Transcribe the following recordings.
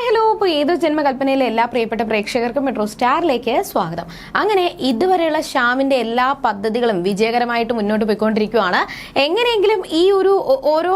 Hi hello ഇപ്പോൾ ഏതോ ജന്മകൽപ്പനയിലെ എല്ലാ പ്രിയപ്പെട്ട പ്രേക്ഷകർക്കും മെട്രോ സ്റ്റാറിലേക്ക് സ്വാഗതം. അങ്ങനെ ഇതുവരെയുള്ള ഷാമിന്റെ എല്ലാ പദ്ധതികളും വിജയകരമായിട്ട് മുന്നോട്ട് പോയിക്കൊണ്ടിരിക്കുകയാണ്. എങ്ങനെയെങ്കിലും ഈ ഒരു ഓരോ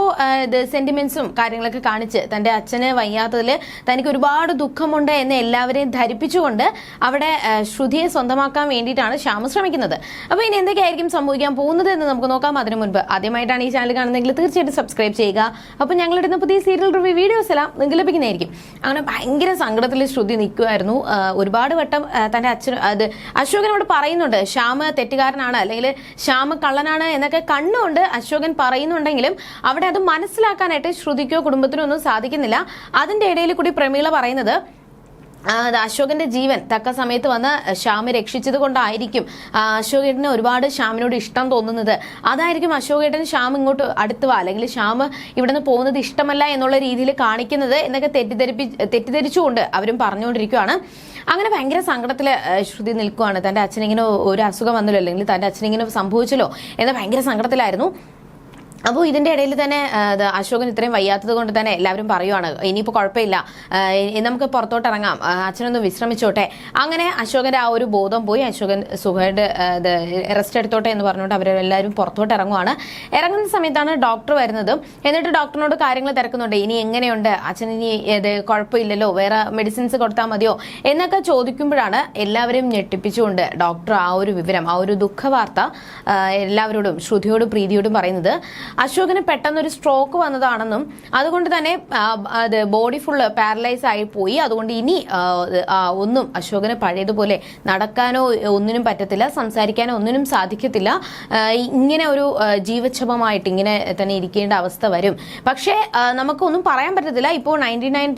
സെന്റിമെന്റ്സും കാര്യങ്ങളൊക്കെ കാണിച്ച് തന്റെ അച്ഛന് വയ്യാത്തതിൽ തനിക്ക് ഒരുപാട് ദുഃഖമുണ്ട് എന്ന് എല്ലാവരെയും ധരിപ്പിച്ചുകൊണ്ട് അവിടെ ശ്രുതിയെ സ്വന്തമാക്കാൻ വേണ്ടിയിട്ടാണ് ശ്യാം ശ്രമിക്കുന്നത്. അപ്പോൾ ഇനി എന്തൊക്കെയായിരിക്കും സംഭവിക്കാൻ പോകുന്നത് എന്ന് നമുക്ക് നോക്കാം. അതിനു മുൻപ് ആദ്യമായിട്ടാണ് ഈ ചാനൽ കാണുന്നതെങ്കിൽ തീർച്ചയായിട്ടും സബ്സ്ക്രൈബ് ചെയ്യുക. അപ്പോൾ ഞങ്ങളിടുന്ന പുതിയ സീരിയൽ റിവ്യൂ വീഡിയോസ് എല്ലാം നിങ്ങൾക്ക് ലഭിക്കുന്നതായിരിക്കും. അങ്ങനെ ഭയങ്കര സങ്കടത്തിൽ ശ്രുതി നിൽക്കുമായിരുന്നു ഒരുപാട് വട്ടം തന്റെ അച്ഛൻ അത് അശോകനോട് പറയുന്നുണ്ട്. ശ്യാമ തെറ്റുകാരനാണ് അല്ലെങ്കിൽ ശ്യാമ കള്ളനാണ് എന്നൊക്കെ കണ്ണുകൊണ്ട് അശോകൻ പറയുന്നുണ്ടെങ്കിലും അവിടെ അത് മനസ്സിലാക്കാനായിട്ട് ശ്രുതിക്കോ കുടുംബത്തിനോ ഒന്നും സാധിക്കുന്നില്ല. അതിന്റെ ഇടയിൽ കൂടി പ്രമീള പറയുന്നത് അശോകന്റെ ജീവൻ തക്ക സമയത്ത് വന്ന് ശ്യാമെ രക്ഷിച്ചത് കൊണ്ടായിരിക്കും അശോകേട്ടന് ഒരുപാട് ശ്യാമിനോട് ഇഷ്ടം തോന്നുന്നത്. അതായിരിക്കും അശോകേട്ടൻ ശ്യാം ഇങ്ങോട്ട് അടുത്ത് വാ. അല്ലെങ്കിൽ ശ്യാം ഇവിടുന്ന് പോകുന്നത് ഇഷ്ടമല്ല എന്നുള്ള രീതിയിൽ കാണിക്കുന്നത് എന്നൊക്കെ തെറ്റിദ്ധരിപ്പി തെറ്റിദ്ധരിച്ചുകൊണ്ട് അവരും പറഞ്ഞുകൊണ്ടിരിക്കുകയാണ് അങ്ങനെ ഭയങ്കര സങ്കടത്തിൽ ശ്രുതി നിൽക്കുകയാണ് തന്റെ അച്ഛനിങ്ങനെ ഒരു അസുഖം വന്നല്ലോ അല്ലെങ്കിൽ തന്റെ അച്ഛനിങ്ങനെ സംഭവിച്ചല്ലോ എന്ന ഭയങ്കര സങ്കടത്തിലായിരുന്നു. അപ്പോൾ ഇതിന്റെ ഇടയിൽ തന്നെ അശോകൻ ഇത്രയും വയ്യാത്തത് കൊണ്ട് തന്നെ എല്ലാവരും പറയുവാണ് ഇനിയിപ്പോൾ കുഴപ്പമില്ല നമുക്ക് പുറത്തോട്ട് ഇറങ്ങാം അച്ഛനൊന്ന് വിശ്രമിച്ചോട്ടെ. അങ്ങനെ അശോകന്റെ ആ ഒരു ബോധം പോയി അശോകൻ സുഖയുടെ റെസ്റ്റ് എടുത്തോട്ടെ എന്ന് പറഞ്ഞുകൊണ്ട് അവരെല്ലാവരും പുറത്തോട്ട് ഇറങ്ങുവാണ് ഇറങ്ങുന്ന സമയത്താണ് ഡോക്ടർ വരുന്നത് എന്നിട്ട് ഡോക്ടറിനോട് കാര്യങ്ങൾ തിരക്കുന്നുണ്ട് ഇനി എങ്ങനെയുണ്ട്? അച്ഛൻ ഇനി ഇത് കുഴപ്പമില്ലല്ലോ വേറെ മെഡിസിൻസ് കൊടുത്താൽ മതിയോ? എന്നൊക്കെ ചോദിക്കുമ്പോഴാണ് എല്ലാവരും ഞെട്ടിപ്പിച്ചുകൊണ്ട് ഡോക്ടർ ആ ഒരു വിവരം ആ ഒരു ദുഃഖവാർത്ത എല്ലാവരോടും ശ്രുതിയോടും പ്രീതിയോടും പറയുന്നത്. അശോകന് പെട്ടെന്നൊരു സ്ട്രോക്ക് വന്നതാണെന്നും അതുകൊണ്ട് തന്നെ അത് ബോഡി ഫുള്ള് പാരലൈസ് ആയി പോയി. അതുകൊണ്ട് ഇനി ഒന്നും അശോകന് പഴയതുപോലെ നടക്കാനോ ഒന്നിനും പറ്റത്തില്ല സംസാരിക്കാനോ ഒന്നിനും സാധിക്കത്തില്ല. ഇങ്ങനെ ഒരു ജീവക്ഷമമായിട്ട് ഇങ്ങനെ തന്നെ ഇരിക്കേണ്ട അവസ്ഥ വരും. പക്ഷേ നമുക്കൊന്നും പറയാൻ പറ്റത്തില്ല. ഇപ്പോൾ നയന്റി നയൻ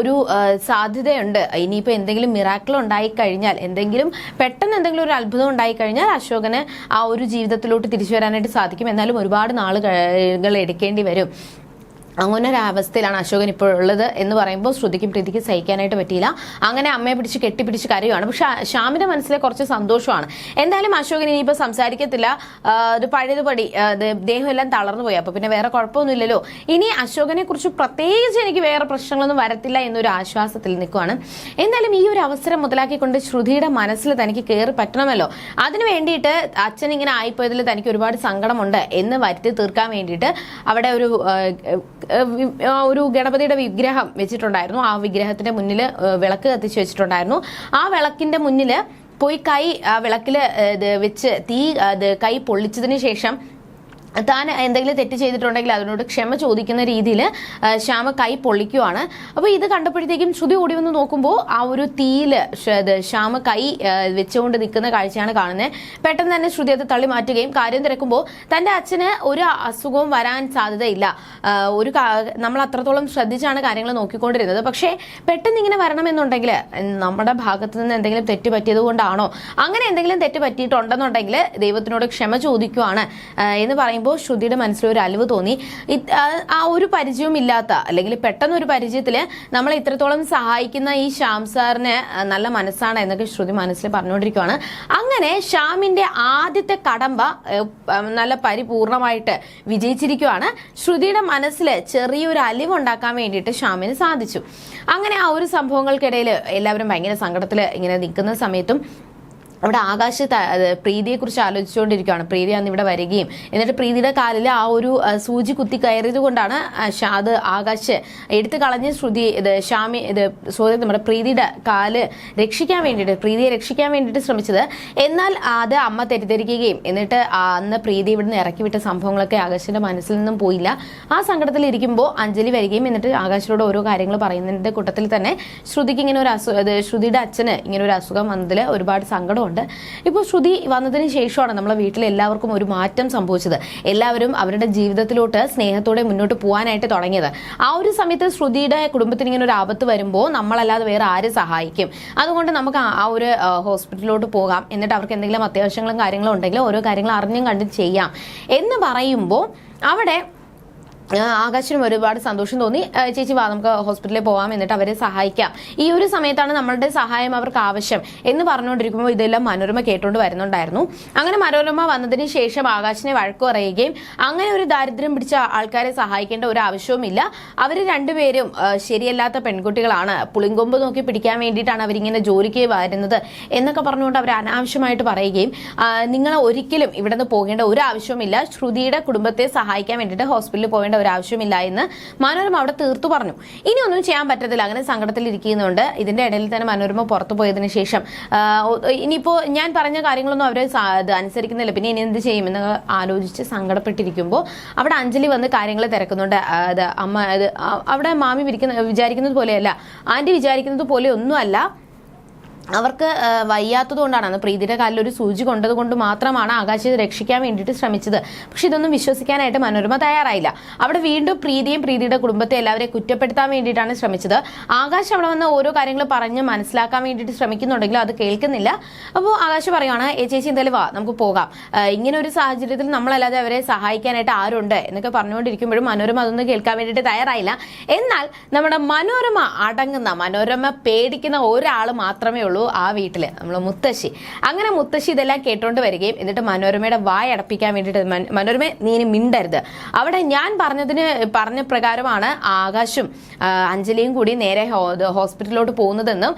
ഒരു സാധ്യതയുണ്ട്. ഇനിയിപ്പോൾ എന്തെങ്കിലും മിറാക്കിൾ ഉണ്ടായി കഴിഞ്ഞാൽ എന്തെങ്കിലും പെട്ടെന്ന് എന്തെങ്കിലും ഒരു അത്ഭുതം ഉണ്ടായി കഴിഞ്ഞാൽ അശോകന് ആ ഒരു ജീവിതത്തിലോട്ട് തിരിച്ചു വരാനായിട്ട് സാധിക്കും. എന്നാലും ഒരുപാട് നാളുകൾ എടുക്കേണ്ടി വരും. അങ്ങനെ ഒരു അവസ്ഥയിലാണ് അശോകൻ ഇപ്പോൾ ഉള്ളത് എന്ന് പറയുമ്പോൾ ശ്രുതിക്കും പ്രീതിക്കും സഹിക്കാനായിട്ട് പറ്റിയില്ല. അങ്ങനെ അമ്മയെ പിടിച്ച് കെട്ടിപ്പിടിച്ച് കരയുവാണ്. പക്ഷെ ശ്യാമിന്റെ മനസ്സിലെ കുറച്ച് സന്തോഷമാണ്. എന്തായാലും അശോകൻ ഇനിയിപ്പോൾ സംസാരിക്കത്തില്ല. ഒരു പഴയതുപടി ദേഹം എല്ലാം തളർന്നു പോയി അപ്പോൾ പിന്നെ വേറെ കുഴപ്പമൊന്നുമില്ലല്ലോ. ഇനി അശോകനെ കുറിച്ച് പ്രത്യേകിച്ച് എനിക്ക് വേറെ പ്രശ്നങ്ങളൊന്നും വരത്തില്ല എന്നൊരു ആശ്വാസത്തിൽ നിൽക്കുവാണ്. എന്തായാലും ഈ ഒരു അവസരം മുതലാക്കിക്കൊണ്ട് ശ്രുതിയുടെ മനസ്സിൽ തനിക്ക് കയറി പറ്റണമല്ലോ. അതിന് വേണ്ടിയിട്ട് അച്ഛൻ ഇങ്ങനെ ആയിപ്പോയതിൽ തനിക്ക് ഒരുപാട് സങ്കടമുണ്ട് എന്ന് വരുത്തി തീർക്കാൻ വേണ്ടിയിട്ട് അവിടെ ഒരു ഒരു ഗണപതിയുടെ വിഗ്രഹം വെച്ചിട്ടുണ്ടായിരുന്നു. ആ വിഗ്രഹത്തിന്റെ മുന്നിൽ വിളക്ക് കത്തിച്ച് വെച്ചിട്ടുണ്ടായിരുന്നു. ആ വിളക്കിന്റെ മുന്നിൽ പോയി കൈ ആ വിളക്കിൽ വെച്ച് തീ അത് കൈ പൊള്ളിച്ചതിന് ശേഷം താൻ എന്തെങ്കിലും തെറ്റ് ചെയ്തിട്ടുണ്ടെങ്കിൽ അതിനോട് ക്ഷമ ചോദിക്കുന്ന രീതിയിൽ ശ്യാമ കൈ പൊള്ളിക്കുവാണ്. അപ്പോൾ ഇത് കണ്ടപ്പോഴത്തേക്കും ശ്രുതി ഓടി വന്ന് നോക്കുമ്പോൾ ആ ഒരു തീയിൽ ശ്യാമ കൈ വെച്ചുകൊണ്ട് നിൽക്കുന്ന കാഴ്ചയാണ് കാണുന്നത്. പെട്ടെന്ന് തന്നെ ശ്രുതി അത് തള്ളി മാറ്റുകയും കാര്യം തിരക്കുമ്പോൾ തന്റെ അച്ഛന് ഒരു അസുഖവും വരാൻ സാധ്യതയില്ല. ഒരു നമ്മൾ അത്രത്തോളം ശ്രദ്ധിച്ചാണ് കാര്യങ്ങൾ നോക്കിക്കൊണ്ടിരുന്നത്. പക്ഷേ പെട്ടെന്ന് ഇങ്ങനെ വരണമെന്നുണ്ടെങ്കിൽ നമ്മുടെ ഭാഗത്ത് നിന്ന് എന്തെങ്കിലും തെറ്റ് പറ്റിയത് കൊണ്ടാണോ? അങ്ങനെ എന്തെങ്കിലും തെറ്റ് പറ്റിയിട്ടുണ്ടെന്നുണ്ടെങ്കിൽ ദൈവത്തിനോട് ക്ഷമ ചോദിക്കുവാണ് എന്ന് പറയുമ്പോൾ ശ്രുതിയുടെ മനസ്സിൽ ഒരു അലിവ് തോന്നി. ആ, ഒരു പരിചയവും ഇല്ലാത്ത അല്ലെങ്കിൽ പെട്ടെന്ന് ഒരു പരിചയത്തിൽ നമ്മളെ ഇത്രത്തോളം സഹായിക്കുന്ന ഈ ശ്യാം സാറിന് നല്ല മനസ്സാണ് എന്നൊക്കെ ശ്രുതി മനസ്സിൽ പറഞ്ഞുകൊണ്ടിരിക്കുകയാണ് അങ്ങനെ ശ്യാമിന്റെ ആദ്യത്തെ കടമ്പ നല്ല പരിപൂർണമായിട്ട് വിജയിച്ചിരിക്കുകയാണ് ശ്രുതിയുടെ മനസ്സിൽ ചെറിയൊരു അലിവ് ഉണ്ടാക്കാൻ വേണ്ടിയിട്ട് ശ്യാമിന് സാധിച്ചു. അങ്ങനെ ആ ഒരു സംഭവങ്ങൾക്കിടയിൽ എല്ലാവരും ഭയങ്കര സങ്കടത്തിൽ ഇങ്ങനെ നിൽക്കുന്ന സമയത്തും അവിടെ ആകാശ് ത- അത് പ്രീതിയെ കുറിച്ച് ആലോചിച്ചുകൊണ്ടിരിക്കുകയാണ്. പ്രീതി അന്ന് ഇവിടെ വരികയും എന്നിട്ട് പ്രീതിയുടെ കാലിൽ ആ ഒരു സൂചി കുത്തി കയറിയത് കൊണ്ടാണ് അത് ആകാശ് എടുത്തു കളഞ്ഞ് ശ്രുതി ഇത് ഷാമി ഇത് സോറി നമ്മുടെ പ്രീതിയുടെ കാൽ രക്ഷിക്കാൻ വേണ്ടിയിട്ട് പ്രീതിയെ രക്ഷിക്കാൻ വേണ്ടിയിട്ട് ശ്രമിച്ചത്. എന്നാൽ അത് അമ്മ തെറ്റിദ്ധരിക്കുകയും എന്നിട്ട് അന്ന് പ്രീതി ഇവിടുന്ന് ഇറക്കി വിട്ട സംഭവങ്ങളൊക്കെ ആകാശിന്റെ മനസ്സിൽ നിന്നും പോയില്ല. ആ സങ്കടത്തിൽ ഇരിക്കുമ്പോൾ അഞ്ജലി വരികയും എന്നിട്ട് ആകാശിനോട് ഓരോ കാര്യങ്ങൾ പറയുന്നതിന്റെ കൂട്ടത്തിൽ തന്നെ ശ്രുതിക്ക് ഇങ്ങനെ ഒരു അസുഖം ശ്രുതിയുടെ അച്ഛന് ഇങ്ങനെ ഒരു അസുഖം വന്നതിൽ ഒരുപാട് സങ്കടമുണ്ട്. ഇപ്പോൾ ശ്രുതി വന്നതിന് ശേഷമാണ് നമ്മളെ വീട്ടിൽ എല്ലാവർക്കും ഒരു മാറ്റം സംഭവിച്ചത്. എല്ലാവരും അവരുടെ ജീവിതത്തിലോട്ട് സ്നേഹത്തോടെ മുന്നോട്ട് പോകാനായിട്ട് തുടങ്ങിയത്. ആ ഒരു സമയത്ത് ശ്രുതിയുടെ കുടുംബത്തിന് ഇങ്ങനെ ഒരു ആപത്ത് വരുമ്പോൾ നമ്മളല്ലാതെ വേറെ ആര് സഹായിക്കും? അതുകൊണ്ട് നമുക്ക് ആ- ഒരു ഹോസ്പിറ്റലിലോട്ട് പോകാം. എന്നിട്ട് അവർക്ക് എന്തെങ്കിലും അത്യാവശ്യങ്ങളും കാര്യങ്ങളും ഉണ്ടെങ്കിൽ ഓരോ കാര്യങ്ങളും അറിഞ്ഞും കണ്ടും ചെയ്യാം. എന്ന് പറയുമ്പോൾ അവിടെ ആകാശിനും ഒരുപാട് സന്തോഷം തോന്നി. ചേച്ചി വാ നമുക്ക് ഹോസ്പിറ്റലിൽ പോവാം എന്നിട്ട് അവരെ സഹായിക്കാം. ഈ ഒരു സമയത്താണ് നമ്മളുടെ സഹായം അവർക്ക് ആവശ്യം എന്ന് പറഞ്ഞുകൊണ്ടിരിക്കുമ്പോൾ ഇതെല്ലാം മനോരമ കേട്ടുകൊണ്ട് വരുന്നുണ്ടായിരുന്നു. അങ്ങനെ മനോരമ വന്നതിന് ശേഷം ആകാശിനെ വഴക്കു പറയുകയും അങ്ങനെ ഒരു ദാരിദ്ര്യം പിടിച്ച ആൾക്കാരെ സഹായിക്കേണ്ട ഒരു ആവശ്യവുമില്ല. അവർ രണ്ടുപേരും ശരിയല്ലാത്ത പെൺകുട്ടികളാണ്. പുളിങ്കൊമ്പ് നോക്കി പിടിക്കാൻ വേണ്ടിയിട്ടാണ് അവരിങ്ങനെ ജോലിക്ക് വരുന്നത് എന്നൊക്കെ പറഞ്ഞുകൊണ്ട് അവർ അനാവശ്യമായിട്ട് പറയുകയും നിങ്ങൾ ഒരിക്കലും ഇവിടെ നിന്ന് പോകേണ്ട ഒരു ആവശ്യവുമില്ല. ശ്രുതിയുടെ കുടുംബത്തെ സഹായിക്കാൻ വേണ്ടിയിട്ട് ഹോസ്പിറ്റലിൽ പോകേണ്ട ഒരു ആവശ്യമില്ല എന്ന് മനോരമ അവിടെ തീർത്തു പറഞ്ഞു. ഇനി ഒന്നും ചെയ്യാൻ പറ്റത്തില്ല. അങ്ങനെ സങ്കടത്തിൽ ഇരിക്കുന്നുണ്ട്. ഇതിന്റെ ഇടയിൽ തന്നെ മനോരമ പുറത്തു പോയതിനു ശേഷം ഇനിയിപ്പോ ഞാൻ പറഞ്ഞ കാര്യങ്ങളൊന്നും അവരെ അനുസരിക്കുന്നില്ല. പിന്നെ ഇനി എന്ത് ചെയ്യും എന്ന് ആലോചിച്ച് സങ്കടപ്പെട്ടിരിക്കുമ്പോൾ അവിടെ അഞ്ജലി വന്ന് കാര്യങ്ങൾ തിരക്കുന്നുണ്ട്. അമ്മ അവിടെ മാമി വിരിക്കുന്ന വിചാരിക്കുന്നത് പോലെയല്ല. ആന്റി വിചാരിക്കുന്നത് പോലെ ഒന്നുമല്ല. അവർക്ക് വയ്യാത്തത് കൊണ്ടാണ്. അന്ന് പ്രീതിയുടെ കാലിൽ ഒരു സൂചി കൊണ്ടത് കൊണ്ട് മാത്രമാണ് ആകാശിനെ രക്ഷിക്കാൻ വേണ്ടിയിട്ട് ശ്രമിച്ചത്. പക്ഷെ ഇതൊന്നും വിശ്വസിക്കാനായിട്ട് മനോരമ തയ്യാറായില്ല. അവിടെ വീണ്ടും പ്രീതിയും പ്രീതിയുടെ കുടുംബത്തെ എല്ലാവരെയും കുറ്റപ്പെടുത്താൻ വേണ്ടിയിട്ടാണ് ശ്രമിച്ചത്. ആകാശ് അവിടെ വന്ന് ഓരോ കാര്യങ്ങൾ പറഞ്ഞ് മനസ്സിലാക്കാൻ വേണ്ടിയിട്ട് ശ്രമിക്കുന്നുണ്ടെങ്കിലും അത് കേൾക്കുന്നില്ല. അപ്പോൾ ആകാശ് പറയുകയാണ് ഏ ചേച്ചി എന്തായാലും വാ നമുക്ക് പോകാം. ഇങ്ങനെ ഒരു സാഹചര്യത്തിൽ നമ്മളല്ലാതെ അവരെ സഹായിക്കാനായിട്ട് ആരുണ്ട്? എന്നൊക്കെ പറഞ്ഞുകൊണ്ടിരിക്കുമ്പോഴും മനോരമ അതൊന്നും കേൾക്കാൻ വേണ്ടിയിട്ട് തയ്യാറായില്ല. എന്നാൽ നമ്മുടെ മനോരമ അടങ്ങുന്ന മനോരമ പേടിക്കുന്ന ഒരാൾ മാത്രമേ ഉള്ളൂ. ആ വീട്ടിൽ നമ്മൾ മുത്തശ്ശി. അങ്ങനെ മുത്തശ്ശി ഇതെല്ലാം കേട്ടോണ്ട് വരികയും എന്നിട്ട് മനോരമയുടെ വായ അടപ്പിക്കാൻ വേണ്ടിയിട്ട് മനോരമ നീ മിണ്ടരുത്. അവിടെ ഞാൻ പറഞ്ഞതിന് പറഞ്ഞ പ്രകാരമാണ് ആകാശും അഞ്ജലിയും കൂടി നേരെ ഹോസ്പിറ്റലിലോട്ട് പോകുന്നതെന്നും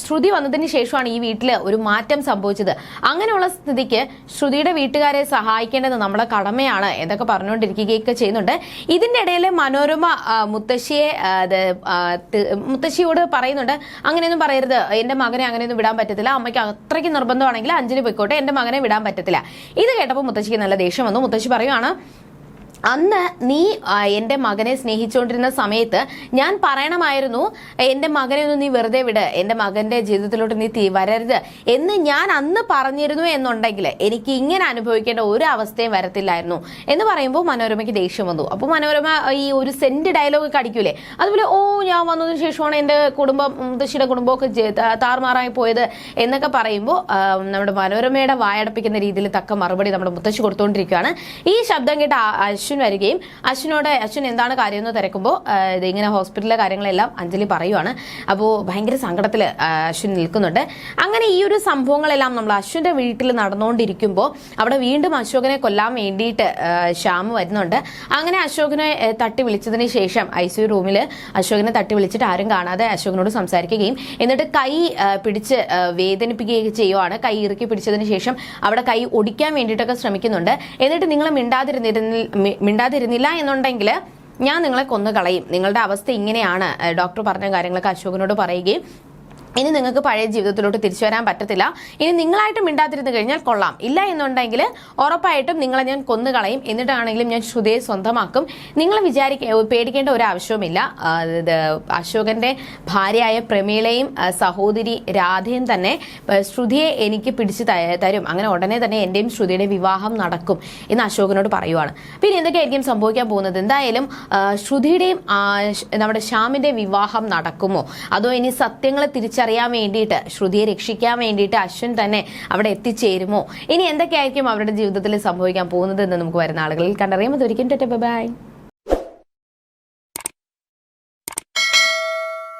ശ്രുതി വന്നതിന് ശേഷമാണ് ഈ വീട്ടിൽ ഒരു മാറ്റം സംഭവിച്ചത്. അങ്ങനെയുള്ള സ്ഥിതിക്ക് ശ്രുതിയുടെ വീട്ടുകാരെ സഹായിക്കേണ്ടത് നമ്മുടെ കടമയാണ് എന്നൊക്കെ പറഞ്ഞുകൊണ്ടിരിക്കുകയൊക്കെ ചെയ്യുന്നുണ്ട്. ഇതിന്റെ ഇടയിൽ മനോരമ മുത്തശ്ശിയെ മുത്തശ്ശിയോട് പറയുന്നുണ്ട് അങ്ങനെയൊന്നും പറയരുത് എന്റെ മകനെ അങ്ങനെയൊന്നും വിടാൻ പറ്റത്തില്ല. അമ്മയ്ക്ക് അത്രയ്ക്ക് നിർബന്ധമാണെങ്കിൽ അഞ്ചിന് പോയിക്കോട്ടെ എന്റെ മകനെ വിടാൻ പറ്റത്തില്ല. ഇത് കേട്ടപ്പോൾ മുത്തശ്ശിക്ക് നല്ല ദേഷ്യം വന്നു. മുത്തശ്ശി പറയുവാണ് അന്ന് നീ എന്റെ മകനെ സ്നേഹിച്ചുകൊണ്ടിരുന്ന സമയത്ത് ഞാൻ പറയണമായിരുന്നു എന്റെ മകനെ ഒന്ന് നീ വെറുതെ വിട് എന്റെ മകന്റെ ജീവിതത്തിലോട്ട് നീ തീ വരരുത് എന്ന് ഞാൻ അന്ന് പറഞ്ഞിരുന്നു എന്നുണ്ടെങ്കിൽ എനിക്ക് ഇങ്ങനെ അനുഭവിക്കേണ്ട ഒരു അവസ്ഥയും വരത്തില്ലായിരുന്നു എന്ന് പറയുമ്പോൾ മനോരമയ്ക്ക് ദേഷ്യം വന്നു. അപ്പോൾ മനോരമ ഈ ഒരു സെന്റ് ഡയലോഗ് കടിക്കൂലേ അതുപോലെ ഓ ഞാൻ വന്നതിന് ശേഷമാണ് എന്റെ കുടുംബം മുത്തശ്ശിയുടെ കുടുംബമൊക്കെ താറുമാറായി പോയത് എന്നൊക്കെ പറയുമ്പോൾ നമ്മുടെ മനോരമയുടെ വായടപ്പിക്കുന്ന രീതിയിൽ തക്ക മറുപടി നമ്മുടെ മുത്തശ്ശി കൊടുത്തുകൊണ്ടിരിക്കുകയാണ് ഈ ശബ്ദം കേട്ട് അശ്വിൻ വരികയും അശ്വിനോട് അശ്വിൻ എന്താണ് കാര്യം എന്ന് തിരക്കുമ്പോൾ ഇതിങ്ങനെ ഹോസ്പിറ്റലിലെ കാര്യങ്ങളെല്ലാം അഞ്ജലി പറയുവാണ്. അപ്പോൾ ഭയങ്കര സങ്കടത്തിൽ അശ്വിൻ നിൽക്കുന്നുണ്ട്. അങ്ങനെ ഈ ഒരു സംഭവങ്ങളെല്ലാം നമ്മൾ അശ്വിന്റെ വീട്ടിൽ നടന്നുകൊണ്ടിരിക്കുമ്പോൾ അവിടെ വീണ്ടും അശോകനെ കൊല്ലാൻ വേണ്ടിയിട്ട് ശ്യാം വരുന്നുണ്ട്. അങ്ങനെ അശോകനെ തട്ടി വിളിച്ചതിന് ശേഷം ഐ സി റൂമിൽ അശോകനെ തട്ടി വിളിച്ചിട്ട് ആരും കാണാതെ അശോകനോട് സംസാരിക്കുകയും എന്നിട്ട് കൈ പിടിച്ച് വേദനിപ്പിക്കുകയൊക്കെ ചെയ്യുവാണ്. കൈ ഇറുക്കി പിടിച്ചതിന് ശേഷം അവിടെ കൈ ഒടിക്കാൻ വേണ്ടിയിട്ടൊക്കെ ശ്രമിക്കുന്നുണ്ട്. എന്നിട്ട് നിങ്ങൾ മിണ്ടാതിരുന്നിരുന്നിൽ മിണ്ടാതിരുന്നില്ല എന്നുണ്ടെങ്കിൽ ഞാൻ നിങ്ങളെ കൊന്നു കളയും നിങ്ങളുടെ അവസ്ഥ ഇങ്ങനെയാണ് ഡോക്ടർ പറഞ്ഞ കാര്യങ്ങളൊക്കെ അശോകനോട് പറയുകയും ഇനി നിങ്ങൾക്ക് പഴയ ജീവിതത്തിലോട്ട് തിരിച്ചു വരാൻ പറ്റത്തില്ല. ഇനി നിങ്ങളായിട്ട് മിണ്ടാതിരുന്ന് കഴിഞ്ഞാൽ കൊള്ളാം. ഇല്ല എന്നുണ്ടെങ്കിൽ ഉറപ്പായിട്ടും നിങ്ങളെ ഞാൻ കൊന്നുകളയും. എന്നിട്ടാണെങ്കിലും ഞാൻ ശ്രുതിയെ സ്വന്തമാക്കും. നിങ്ങൾ വിചാരിക്ക പേടിക്കേണ്ട ഒരു ആവശ്യവുമില്ല. അശോകന്റെ ഭാര്യയായ പ്രമീളയും സഹോദരി രാധയും തന്നെ ശ്രുതിയെ എനിക്ക് പിടിച്ച് തരും. അങ്ങനെ ഉടനെ തന്നെ എന്റെയും ശ്രുതിയുടെ വിവാഹം നടക്കും എന്ന് അശോകനോട് പറയുവാണ്. പിന്നെ എന്തൊക്കെയായിരിക്കും സംഭവിക്കാൻ പോകുന്നത്? എന്തായാലും ശ്രുതിയുടെയും നമ്മുടെ ശ്യാമിന്റെ വിവാഹം നടക്കുമോ? അതോ ഇനി സത്യങ്ങളെ തിരിച്ചറിയാൻ വേണ്ടിയിട്ട് ശ്രുതിയെ രക്ഷിക്കാൻ വേണ്ടിയിട്ട് അശ്വിൻ തന്നെ അവിടെ എത്തിച്ചേരുമോ? ഇനി എന്തൊക്കെയായിരിക്കും അവരുടെ ജീവിതത്തിൽ സംഭവിക്കാൻ പോകുന്നത് എന്ന് നമുക്ക് വരുന്ന ആളുകളിൽ കണ്ടറിയാം. അതൊരിക്കും ബൈ.